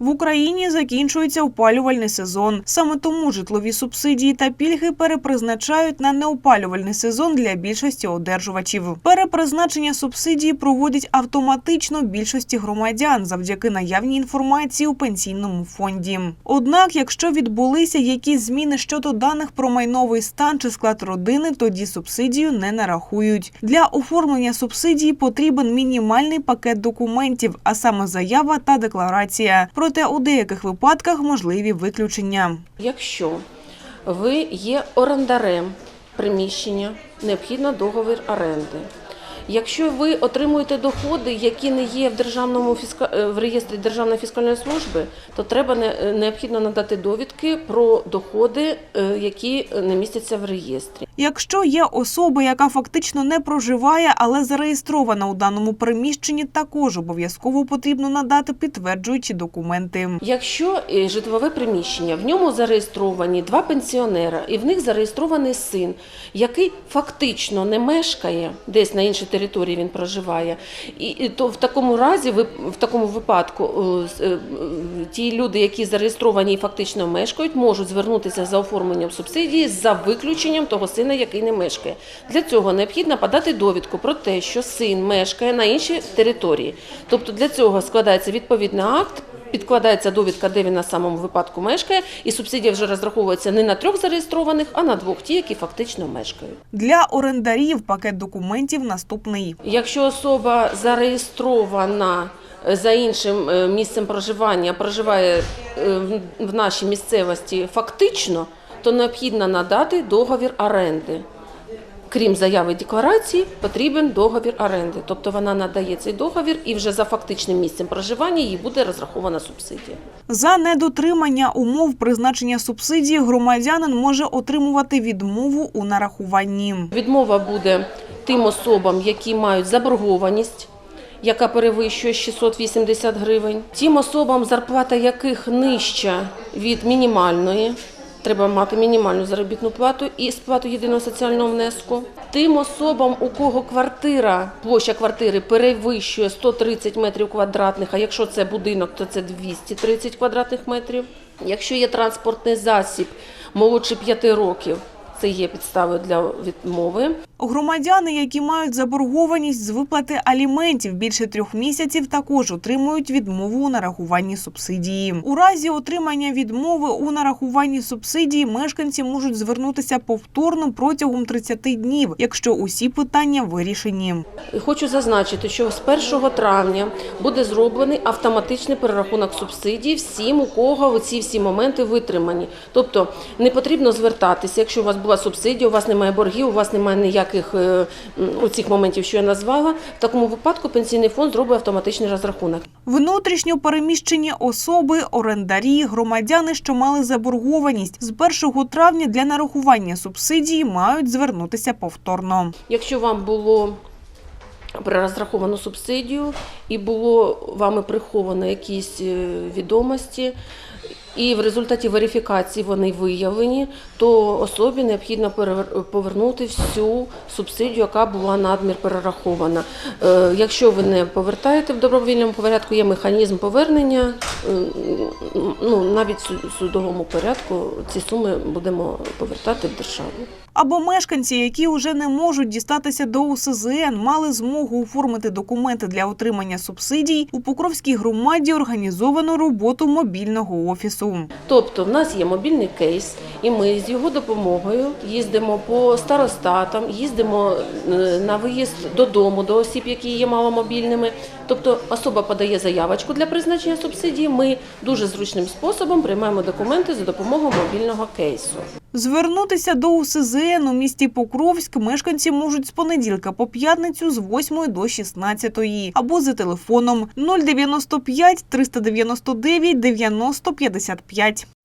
В Україні закінчується опалювальний сезон. Саме тому житлові субсидії та пільги перепризначають на неопалювальний сезон для більшості одержувачів. Перепризначення субсидії проводять автоматично більшості громадян завдяки наявній інформації у пенсійному фонді. Однак, якщо відбулися якісь зміни щодо даних про майновий стан чи склад родини, тоді субсидію не нарахують. Для оформлення субсидії потрібен мінімальний пакет документів, а саме заява та декларація. Проте у деяких випадках можливі виключення. Якщо ви є орендарем приміщення, необхідно договір оренди. Якщо ви отримуєте доходи, які не є в державному е, в реєстрі Державної фіскальної служби, то треба не... е, необхідно надати довідки про доходи, е, які не містяться в реєстрі. Якщо є особа, яка фактично не проживає, але зареєстрована у даному приміщенні, також обов'язково потрібно надати підтверджуючі документи. Якщо е, житлове приміщення, в ньому зареєстровані два пенсіонера, і в них зареєстрований син, який фактично не мешкає десь на іншій території він проживає, і, то в такому разі, в такому випадку, е, е, ті люди, які зареєстровані і фактично мешкають, можуть звернутися за оформленням субсидії за виключенням того сина, який не мешкає. Для цього необхідно подати довідку про те, що син мешкає на іншій території. Тобто для цього складається відповідний акт. Підкладається довідка, де він на самому випадку мешкає, і субсидія вже розраховується не на трьох зареєстрованих, а на двох ті, які фактично мешкають. Для орендарів пакет документів наступний. Якщо особа зареєстрована е, за іншим е, місцем проживання, проживає е, в нашій місцевості фактично, то необхідно надати договір оренди. Крім заяви декларації, потрібен договір оренди. Тобто вона надає цей договір і вже за фактичним місцем проживання їй буде розрахована субсидія. За недотримання умов призначення субсидії громадянин може отримувати відмову у нарахуванні. Відмова буде тим особам, які мають заборгованість, яка перевищує 680 гривень, тим особам, зарплата яких нижча від мінімальної. Треба мати мінімальну заробітну плату і сплату єдиного соціального внеску. Тим особам, у кого квартира, площа квартири перевищує 130 метрів квадратних, а якщо це будинок, то це 230 квадратних метрів. Якщо є транспортний засіб молодше 5 років, це є підставою для відмови. Громадяни, які мають заборгованість з виплати аліментів більше трьох місяців, також отримують відмову у нарахуванні субсидії. У разі отримання відмови у нарахуванні субсидії мешканці можуть звернутися повторно протягом 30 днів, якщо усі питання вирішені. Хочу зазначити, що з 1 травня буде зроблений автоматичний перерахунок субсидій всім, у кого ці всі моменти витримані. Тобто не потрібно звертатися, якщо у вас була субсидія, у вас немає боргів, у вас немає ніяких е, оцих моментів, що я назвала. В такому випадку пенсійний фонд зробить автоматичний розрахунок. Внутрішньо переміщені особи, орендарі, громадяни, що мали заборгованість з 1 травня для нарахування субсидії мають звернутися повторно. Якщо вам було перерозраховано субсидію і було вами приховано якісь е, відомості, і в результаті верифікації вони виявлені, то особі необхідно повернути всю субсидію, яка була надмір перерахована. Е, Якщо ви не повертаєте в добровільному порядку, є механізм повернення. е, Ну навіть в судовому порядку ці суми будемо повертати в державу. Або мешканці, які вже не можуть дістатися до УСЗН, мали змогу оформити документи для отримання субсидій. У Покровській громаді організовано роботу мобільного офісу. Тобто, в нас є мобільний кейс, і ми з його допомогою їздимо по старостатам, їздимо е, на виїзд додому до осіб, які є маломобільними. Тобто, особа подає заявочку для призначення субсидії. Ми дуже зручним способом приймаємо документи за допомогою мобільного кейсу. Звернутися до УСЗН у місті Покровськ мешканці можуть з понеділка по п'ятницю з 8 до 16 або за телефоном 095 399 90 55.